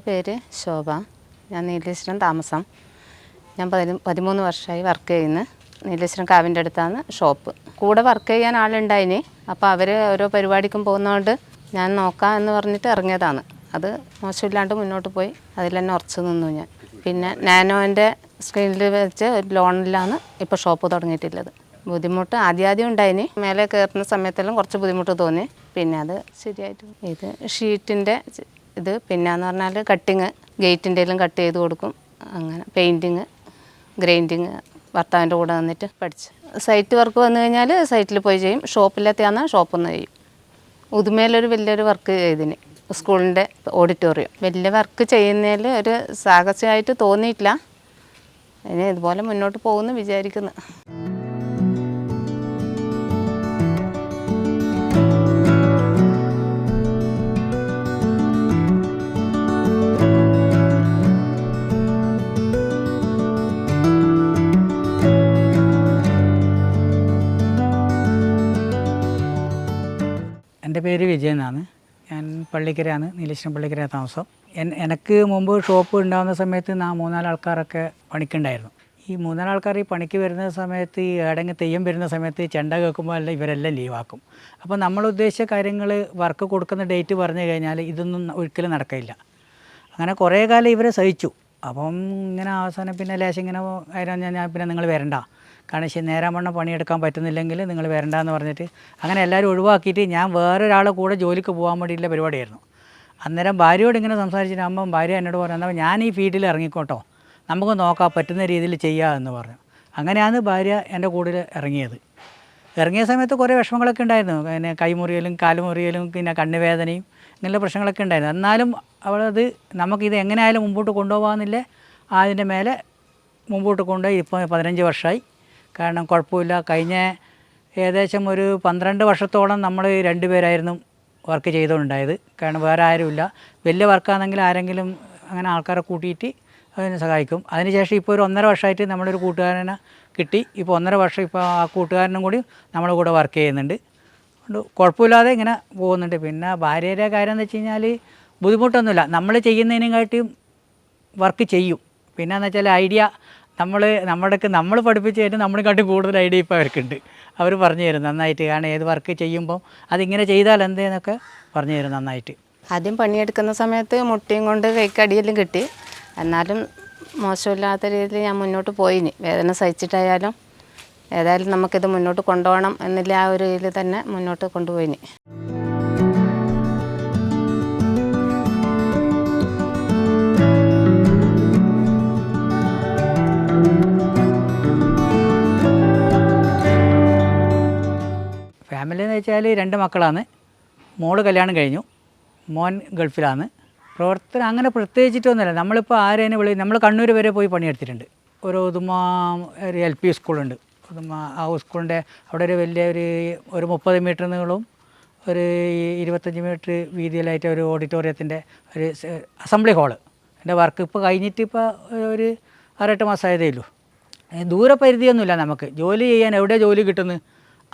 പേര് ശോഭ. ഞാൻ നീലേശ്വരം താമസം. ഞാൻ പതി പതിമൂന്ന് വർഷമായി വർക്ക് ചെയ്യുന്നു. നീലേശ്വരം കാവിന്റെ അടുത്താണ് ഷോപ്പ്. കൂടെ വർക്ക് ചെയ്യാൻ ആളുണ്ടായിന്. അപ്പോൾ അവർ ഓരോ പരിപാടിക്കും പോകുന്നതുകൊണ്ട് ഞാൻ നോക്കാം എന്ന് പറഞ്ഞിട്ട് ഇറങ്ങിയതാണ്. അത് മോശമില്ലാണ്ട് മുന്നോട്ട് പോയി. അതിൽ തന്നെ ഉറച്ചു നിന്നു ഞാൻ. പിന്നെ നാനോന്റെ സ്ക്രീനിൽ വെച്ച് ഒരു ലോണിലാണ് ഇപ്പോൾ ഷോപ്പ് തുടങ്ങിയിട്ടുള്ളത്. ബുദ്ധിമുട്ട് ആദ്യം ആദ്യം ഉണ്ടായിന്. മേലെ കയറുന്ന സമയത്തെല്ലാം കുറച്ച് ബുദ്ധിമുട്ട് തോന്നി. പിന്നെ അത് ശരിയായിട്ട് ഇത് ഷീറ്റിന്റെ ഇത് പിന്നെന്ന് പറഞ്ഞാൽ കട്ടിങ് ഗേറ്റിന്റെലും കട്ട് ചെയ്ത് കൊടുക്കും. അങ്ങനെ പെയിന്റിങ് ഗ്രൈൻഡിങ് ഭർത്താവിന്റെ കൂടെ വന്നിട്ട് പഠിച്ചു. സൈറ്റ് വർക്ക് വന്നു കഴിഞ്ഞാൽ സൈറ്റിൽ പോയി ചെയ്യും. ഷോപ്പിലെത്തിയാന്ന് ഷോപ്പിൽ നിന്ന് ചെയ്യും. ഉദുമയിലൊരു വലിയൊരു വർക്ക് ചെയ്തിന് സ്കൂളിന്റെ ഓഡിറ്റോറിയം വലിയ വർക്ക് ചെയ്യുന്നതിൽ ഒരു സാഹസ്യമായിട്ട് തോന്നിയിട്ടില്ല. ഇനി ഇതുപോലെ മുന്നോട്ട് പോകുമെന്ന് വിചാരിക്കുന്നു. എന്റെ പേര് വിജയൻ എന്നാണ്. ഞാൻ പള്ളിക്കരയാണ് നീലേശ്വരം പള്ളിക്കര താമസം. എനിക്ക് മുമ്പ് ഷോപ്പ് ഉണ്ടാകുന്ന സമയത്ത് നാ മൂന്നാൽ ആൾക്കാരൊക്കെ പണിക്കുണ്ടായിരുന്നു. ഈ മൂന്നാൽ ആൾക്കാർ ഈ പണിക്ക് വരുന്ന സമയത്ത് ഈ ഏടങ്ങ് തെയ്യം വരുന്ന സമയത്ത് ചെണ്ട കേൾക്കുമ്പോൾ അല്ല ഇവരെല്ലാം ലീവാക്കും. അപ്പോൾ നമ്മൾ ഉദ്ദേശിച്ച കാര്യങ്ങൾ വർക്ക് കൊടുക്കുന്ന ഡേറ്റ് പറഞ്ഞു കഴിഞ്ഞാൽ ഇതൊന്നും ഒരിക്കലും നടക്കില്ല. അങ്ങനെ കുറേ കാലം ഇവരെ സഹിച്ചു. അപ്പം ഇങ്ങനെ അവസാനം പിന്നെ ലേശം ഇങ്ങനെ ആയിരം ഞാൻ ഞാൻ പിന്നെ നിങ്ങൾ വരണ്ട. കാരണം ശരി വണ്ണം പണിയെടുക്കാൻ പറ്റുന്നില്ലെങ്കിൽ നിങ്ങൾ വരണ്ടെന്ന് പറഞ്ഞിട്ട് അങ്ങനെ എല്ലാവരും ഒഴിവാക്കിയിട്ട് ഞാൻ വേറൊരാളെ കൂടെ ജോലിക്ക് പോകാൻ വേണ്ടിയിട്ടുള്ള പരിപാടിയായിരുന്നു. അന്നേരം ഭാര്യയോട് ഇങ്ങനെ സംസാരിച്ചിട്ട് അമ്മ ഭാര്യ എന്നോട് പറഞ്ഞു ഞാൻ ഈ ഫീൽഡിൽ ഇറങ്ങിക്കോട്ടോ നമുക്ക് നോക്കാം പറ്റുന്ന രീതിയിൽ ചെയ്യാം എന്ന് പറഞ്ഞു. അങ്ങനെയാണ് ഭാര്യ എന്റെ കൂടെ ഇറങ്ങിയത്. ഇറങ്ങിയ സമയത്ത് കുറേ വിഷമങ്ങളൊക്കെ ഉണ്ടായിരുന്നു. പിന്നെ കൈമുറിയലും കാലുമുറിയലും പിന്നെ കണ്ണുവേദനയും ഇങ്ങനെയുള്ള പ്രശ്നങ്ങളൊക്കെ ഉണ്ടായിരുന്നു. എന്നാലും അവളത് നമുക്കിത് എങ്ങനെയായാലും മുമ്പോട്ട് കൊണ്ടുപോകാമെന്നില്ലേ. അതിന്റെ മേലെ മുമ്പോട്ട് കൊണ്ടുപോയി. ഇപ്പോൾ പതിനഞ്ച് വർഷമായി. കാരണം കുഴപ്പമില്ല. കഴിഞ്ഞ ഏകദേശം ഒരു പന്ത്രണ്ട് വർഷത്തോളം നമ്മൾ രണ്ടുപേരായിരുന്നു വർക്ക് ചെയ്തുകൊണ്ടുണ്ടായത്. കാരണം വേറെ ആരുമില്ല. വലിയ വർക്കാണെങ്കിൽ ആരെങ്കിലും അങ്ങനെ ആൾക്കാരെ കൂട്ടിയിട്ട് അതിനെ സഹായിക്കും. അതിനുശേഷം ഇപ്പോൾ ഒരു ഒന്നര വർഷമായിട്ട് നമ്മളൊരു കൂട്ടുകാരനെ കിട്ടി. ഇപ്പോൾ ഒന്നര വർഷം ഇപ്പോൾ ആ കൂട്ടുകാരനും കൂടി നമ്മുടെ കൂടെ വർക്ക് ചെയ്യുന്നുണ്ട്. അതുകൊണ്ട് കുഴപ്പമില്ലാതെ ഇങ്ങനെ പോകുന്നുണ്ട്. പിന്നെ ഭാര്യയുടെ കാര്യം എന്ന് വെച്ച് കഴിഞ്ഞാൽ ബുദ്ധിമുട്ടൊന്നുമില്ല. നമ്മൾ ചെയ്യുന്നതിനെക്കാട്ടിയും വർക്ക് ചെയ്യും. പിന്നെ എന്ന് വെച്ചാൽ ഐഡിയ നമ്മൾ നമ്മുടെക്ക് നമ്മൾ പഠിപ്പിച്ച് കഴിഞ്ഞാൽ കൂടുതൽ ഐഡിയ ഇപ്പോൾ അവർക്കുണ്ട്. അവർ പറഞ്ഞു തരും നന്നായിട്ട്. കാരണം ഏത് വർക്ക് ചെയ്യുമ്പോൾ അതിങ്ങനെ ചെയ്താൽ എന്തേന്നൊക്കെ പറഞ്ഞു തരും നന്നായിട്ട്. ആദ്യം പണിയെടുക്കുന്ന സമയത്ത് മുട്ടിയും കൊണ്ട് കൈക്കടിയെല്ലാം കിട്ടി. എന്നാലും മോശമില്ലാത്ത രീതിയിൽ ഞാൻ മുന്നോട്ട് പോയിനി. വേദന സഹിച്ചിട്ടായാലും ഏതായാലും നമുക്കിത് മുന്നോട്ട് കൊണ്ടുപോകണം എന്നുള്ള ആ ഒരു ഇതിൽ തന്നെ മുന്നോട്ട് കൊണ്ടുപോയിനി. ഫാമിലി എന്ന് വെച്ചാൽ രണ്ട് മക്കളാണ്. മോൾ കല്യാണം കഴിഞ്ഞു. മോൻ ഗൾഫിലാണ്. പ്രവർത്തനം അങ്ങനെ പ്രത്യേകിച്ചിട്ടൊന്നുമില്ല. നമ്മളിപ്പോൾ ആരേനെ വിളി നമ്മൾ കണ്ണൂർ വരെ പോയി പണിയെടുത്തിട്ടുണ്ട്. ഒരു ഉദുമ ഒരു എൽ പി സ്കൂളുണ്ട്. ഉദുമ ആ സ്കൂളിന്റെ അവിടെ ഒരു വലിയ ഒരു ഒരു മുപ്പത് മീറ്റർ നീളവും ഒരു ഇരുപത്തഞ്ച് മീറ്റർ വീതിയിലായിട്ട് ഒരു ഓഡിറ്റോറിയത്തിന്റെ ഒരു അസംബ്ലി ഹാൾ. എന്റെ വർക്ക് ഇപ്പോൾ കഴിഞ്ഞിട്ട് ഇപ്പോൾ ഒരു ആറെട്ട് മാസമായതേ ഉള്ളൂ. ദൂരപരിധിയൊന്നുമില്ല നമുക്ക്. ജോലി ചെയ്യാൻ എവിടെ ജോലി കിട്ടുന്നു?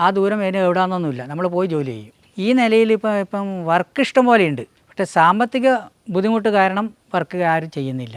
ആ ദൂരം അതിന് എവിടെയാണെന്നൊന്നുമില്ല നമ്മൾ പോയി ജോലി ചെയ്യും. ഈ നിലയിൽ ഇപ്പം ഇപ്പം വർക്ക് ഇഷ്ടം പോലെയുണ്ട്. പക്ഷേ സാമ്പത്തിക ബുദ്ധിമുട്ട് കാരണം വർക്ക് ആരും ചെയ്യുന്നില്ല.